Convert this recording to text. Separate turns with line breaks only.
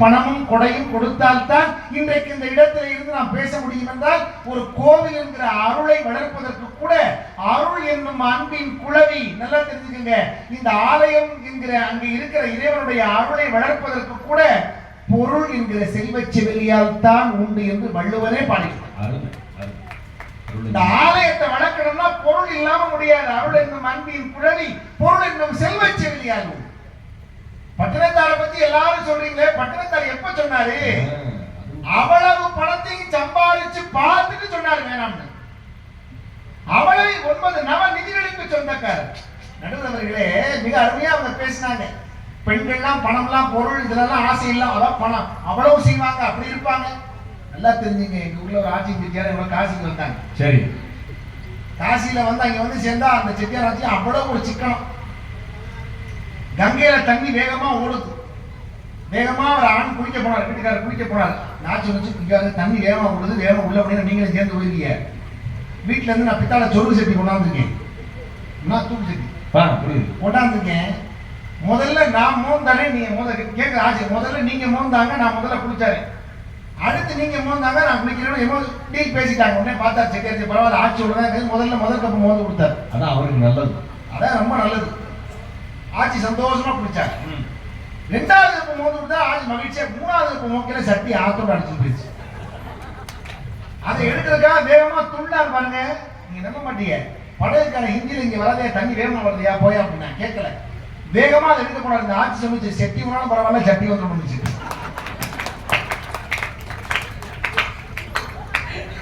பணமும் கொடையும் கொடுத்தால்தான் இன்றைக்கு இந்த இடத்துல இருந்து நாம் பேச முடியும் என்றால் ஒரு கோவில் என்கிற அருளை வளர்ப்பதற்கு கூட அருள் என்னும் அன்பின் குளவி நல்லா தெரிஞ்சுக்கங்க இந்த ஆலயம் என்கிற அங்கு இருக்கிற இறைவனுடைய அருளை வளர்ப்பதற்கு கூட பொருள் என்கிற செல்வச் செவிலியால் தான் உண்டு என்று வள்ளுவரே
அருமை
இந்த ஆலயத்தை வளர்க்கணும்னா பொருள் இல்லாம முடியாது. அருள் என்னும் அன்பின் குழவி பொருள் என்னும் செல்வச் செவிலியால் உண்டு. பட்டினத்தாரை பத்தி எல்லாரும் சொல்றீங்களே பட்டினத்தார் எப்ப சொன்னாரு? அவ்வளவு பணத்தையும் சம்பாதிச்சு பார்த்துட்டு சொன்னாரு வேணாம்னு. அவளை ஒன்பது நவ நிதிகளுக்கு சொந்தக்காரர். நடுவர் அவர்களே மிக அருமையா அவங்க பேசினாங்க. பெண்கள்லாம் பணம்லாம் பொருள் இதெல்லாம் ஆசை இல்ல அதான் பணம். அவ்வளவு செய்வாங்க அப்படி இருப்பாங்க. நல்லா தெரிஞ்சுங்க எங்க ஊர்ல ஒரு ஆட்சி செட்டியார் இவ்வளவு காசிக்கு வந்தாங்க.
சரி.
காசியில வந்து அங்க வந்து சேர்ந்தா அந்த செட்டியார் ஆட்சி அவ்வளவு ஒரு சிக்கனம். கங்கையில தண்ணி வேகமா ஓடுது. வேகமா ஒரு ஆண் குளிக்க போனார் வீட்டுக்காரர் குளிக்க போனார். நாச்சு வச்சு குளிக்காரு தண்ணி வேகமா ஓடுது வேகமா உள்ள அப்படின்னு நீங்களும் சேர்ந்து போயிருக்கீங்க. வீட்டுல இருந்து நான் பித்தாள சொருகு சட்டி கொண்டாந்துருக்கேன். நான் தூக்கு சட்டி. கொண்டாந்துருக்கேன். முதல்ல நான் மோந்தானே நீங்க முதல்ல கேட்க ஆசை முதல்ல நீங்க மோந்தாங்க நான் முதல்ல குளிச்சாரு. அடுத்து நீங்க மோந்தாங்க நான் குளிக்கிறேன் எமோ டீல் பேசிட்டாங்க. உடனே பார்த்தா செக்ரட்டரி பரவாயில்ல ஆட்சி உடனே முதல்ல முதல் கப்பு மோந்து கொடுத்தாரு.
அதான் அவருக்கு நல்லது.
அதான் ரொம்ப நல்லது. ஆட்சி சந்தோஷமா குடிச்சாங்க. ரெண்டாவது கப்பு மோந்து தான் ஆட்சி மகிழ்ச்சியா மூணாவது கப்பு மோக்கில சட்டி ஆத்தோட அடிச்சு போயிடுச்சு. அதை எடுக்கிறதுக்காக வேகமா துள்ளார் பாருங்க. நீங்க நம்ப மாட்டீங்க. படகுக்கான ஹிந்தியில் இங்க வரலையா தண்ணி வேகமா வரலையா போயா நான் கேட்கல. வேகமா அதை எடுக்கக்கூடாது. இந்த ஆட்சி சமைச்சு செட்டி வேணாலும் பரவாயில்ல சட்டி வந்து முடிச்சு